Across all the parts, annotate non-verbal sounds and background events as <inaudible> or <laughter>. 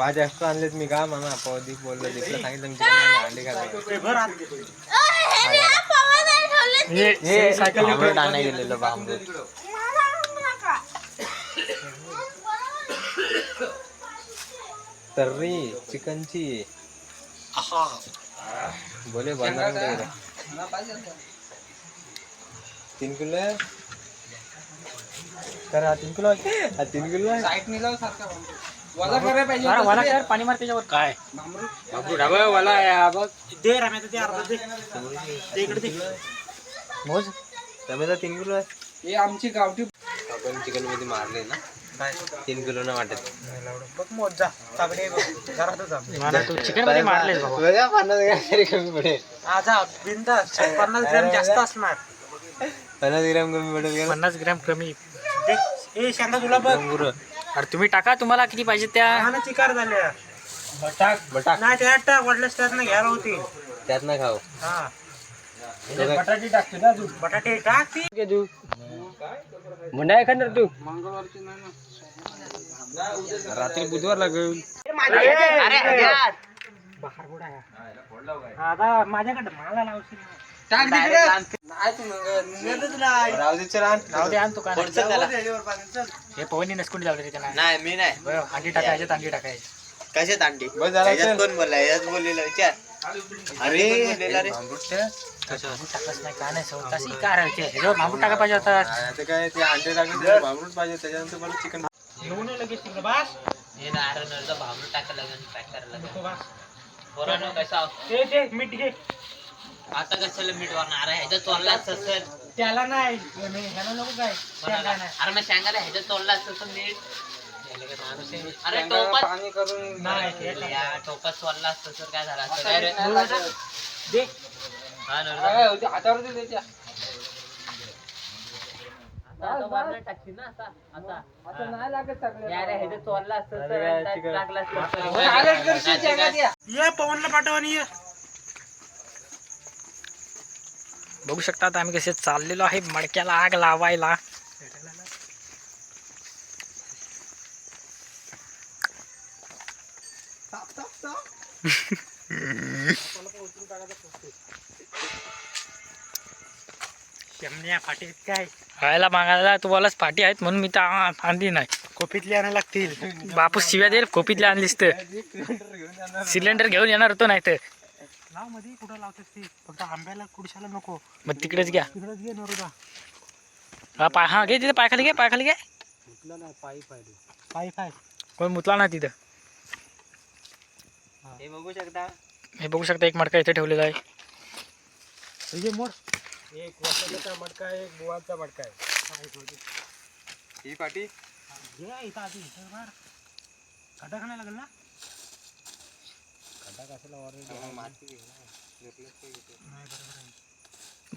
पाच एक्स्ट्रा आणलेत मी का म्हणा पवदीप बोललो दीपला सांगितलं मी चिकन अंडे खायला हे सायकल अमृत आणायला गेलेलो बा अमृत तर्री चिकनची. बोले बनणार का? तीन किलो आहे? तर हा तीन किलो. आहे? हा तीन किलो आहे? अरे वाला काय पाणी मार त्याच्यावर काय? दे रम्या ते अर्धा दे. ते इकडे दे. मोज टमेटा तीन किलो आहे. हे आमची गावठी. आपण चिकनमध्ये मारले ना तीन किलो ना वाटत. बघ मोज जा. तागडे मला तू चिकनमध्ये मारलेस बाबा. बघा पन्नास ग्रॅम तरी कमी पडेल. पन्नास ग्रॅम जास्त असणार. पन्नास ग्रॅम कमी पडेल का? पन्नास ग्रॅम कमी. ए शांता तुला बघ. पुरं अरे तुम्ही टाका तुम्हाला किती पाहिजे त्या? चिकार झाल्या बटाक बटाक. नाही त्यात टाक वाटल्यास त्यात ना घ्यायला होती. त्यात ना खाऊ. हा. बटाटे टाकते ना तू बटाटे टाक ती. मुंडा खाणार तू मंगळवारची नाही ना रात्री बुधवार लागेल. माझ्याकडे मला लावशील टाक तिकडे. नाही तू निघतच नाही. राहू दे चल आण. राहू दे आण तू का पुढचं त्याला. हे पवनी नसकुंडी लावले रे त्यांना नाही मी नाही. बरं अंडी टाकायचे अंडी टाकायचे कशात अंडी? बस झाला त्याच्यात चल. कोण बोलला याच बोललेला विचार. अरे बोललेला रे. टाकलंच नाही का नाही राहायचे? ह्याच्यावर मांबूट टाका पाहिजे होता आता काय ते अंडे टाकले भामरूट पाहिजे त्याच्यानंतर मला चिकन येऊन लगेच तिकडे बास. हे टाकायला लागेल पॅक करायला नको बास. लागेल कसा ते ते मीठ घे. आता कशाला मीठ वाढणार आहे ह्याच्यात तोडला असतं सर त्याला नाही. मी- ह्याला नको काय? नाही. अरे मग सांगायला ह्याच्यात तोडला असतं तर मीठ. अरे टोपात पाणी करून नाही. या टोपात सोडला असतं तर काय झालं असतं काय रे दे. हा नर्मदा. काय होते हातावर दे त्याच्या आता तो वरनं टाकशील ना असा असा आता नाही लागत सगळं या रे ह्याच्यात तोडला असतं अरे काय तर चिकन. टाकला असतं मग आलेच करशील शेंगात या. ये पवनला पाठव आणि ये बघू शकता आता आम्ही कसे चाललेलो आहे मडक्याला आग लावायला. काय? व्हायला मागायला तुम्हालाच फाटी आहेत म्हणून मी तर आणली नाही. कोपीतली आणायला लागतील. बापूस शिव्या देईल कोपीतली आणलीस तर. <laughs> सिलेंडर घेऊन येणार होतो नाही तर लावमध्ये कुठं लावतेस ती? फक्त आंब्याला कुडशाला नको. मग तिकडेच घ्या. तिकडेच घे नरोदा. हा पाय हा घे तिथे पायखाली घे पायखाली घे. पाईप आहे कोण मुतला ना तिथं? हे. बघू शकता. हे बघू शकता एक मडका इथे ठेवलेला आहे. मोड एक वसंताचा मडका आहे एक बुवाचा मडका आहे. ही पाटी. घे इथं आधी इथं खड्डा खाण्याला लागेल ना?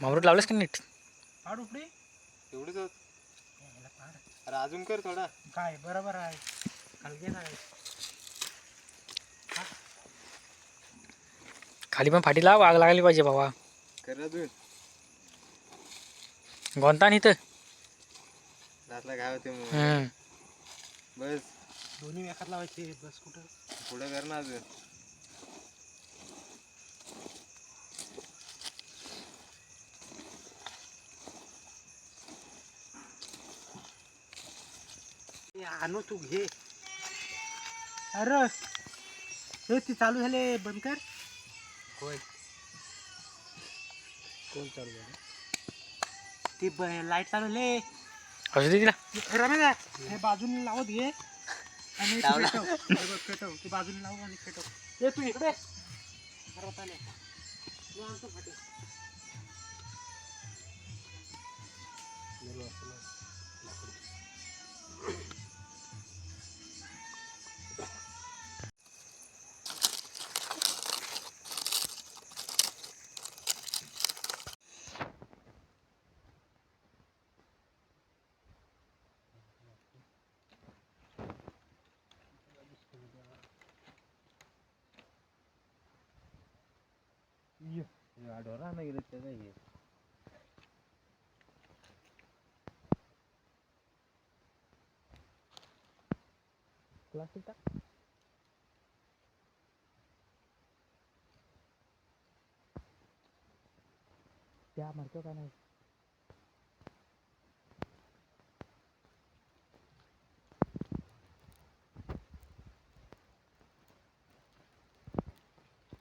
मामरूट लावलंस का नीट? पाड उपडे. एवढंच होत. अरे अजून कर थोडा. काय बरोबर आहे. खाली नाही खाली पण फाटी लाव आग लागली पाहिजे बाबा कर अजून. गोंता नाही तर दासला काय होते मग. बस. दोन्ही एकात लावायचे बस कुठं? पुढे कर ना अजून. आणू तू घे. अरे हे ती चालू झाले बंद कर. कोण कोण चालू झालं? ती लाइट चालवले असू दे तिला हे बाजूने लावत घे. आणि तू पेटव. हे बघ, पेटव ती बाजूने लाव आणि पेटव ये तू इकडे. घरात आले. मी आणतो फाटी. आडवा राहणं गेलं तर नाही. प्लास्टिक टाक. त्या मारतो का नाही?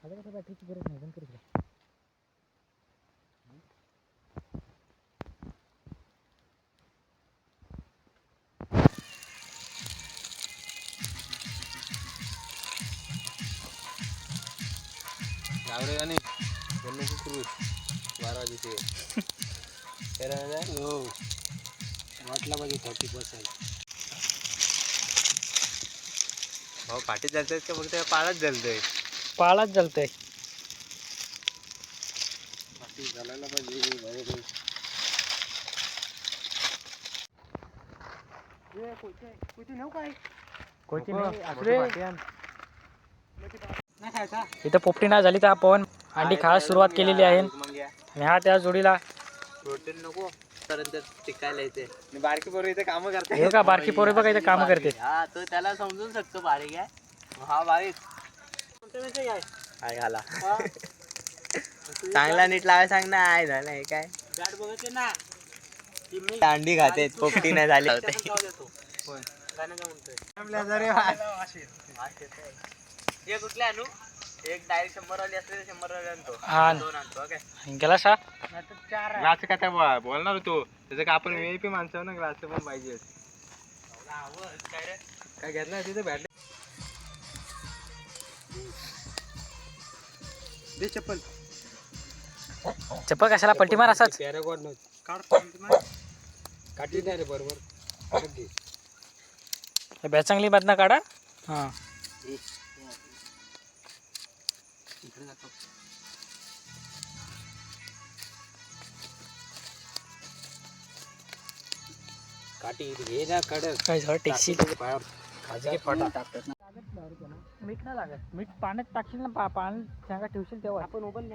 आता कसं बॅटरीची गरज नाही पण करू गावरे आणि गणपती क्रूज बारा दिवशी हो. वाटला पाहिजे थर्टी पर्सेंट हो पाठी चालतात का फक्त? पाळच चालतंय पाळाच जलतंय पाठी चालायला पाहिजे बरोबर कोणती नाही. असू दे. इथं पोपटी नाही झाली तर आपण अंडी खायला सुरुवात केलेली आहे. आणि हा त्या जोडीला. प्रोटीन नको टिकायला येते. आणि बारकी बरोबर इथे कामं करतात हे का बारकी पोरे बघा इथं कामं करते. हा तो त्याला समजून शकतो बारीक आहे. हा बारीक. काय घाला. चांगला नीट लावाय सांग ना आहे झालं हे काय? अंडी खाते पोपटी नाही झाली. हे कुठले आणू एक डायरेक्ट शंभर वाली असले तर शंभर वाली आणतो. हा. दोन आणतो ओके? गेला सा? ग्लास का त्या बो- बोलणार होतो. त्याचं का आपण व्हीआयपी माणसं आहो ना ग्लास पण पाहिजे. काय रे? काय घेतलं तिथे बॅट दे चप्पल. चप्पल कशाला? पलटी मार असाच. पॅरागॉड नव्हती. काठी नाही रे बरोबर. काढ. बॅच चांगली मधनं काढा. हां. ये ना काय झालं टेक्सी खाजगी फाटा मीठ नाही लागत मीठ पाण्यात टाकशील ना पा पाण्यात सांगा ठेवशील तेव्हा आपण उबल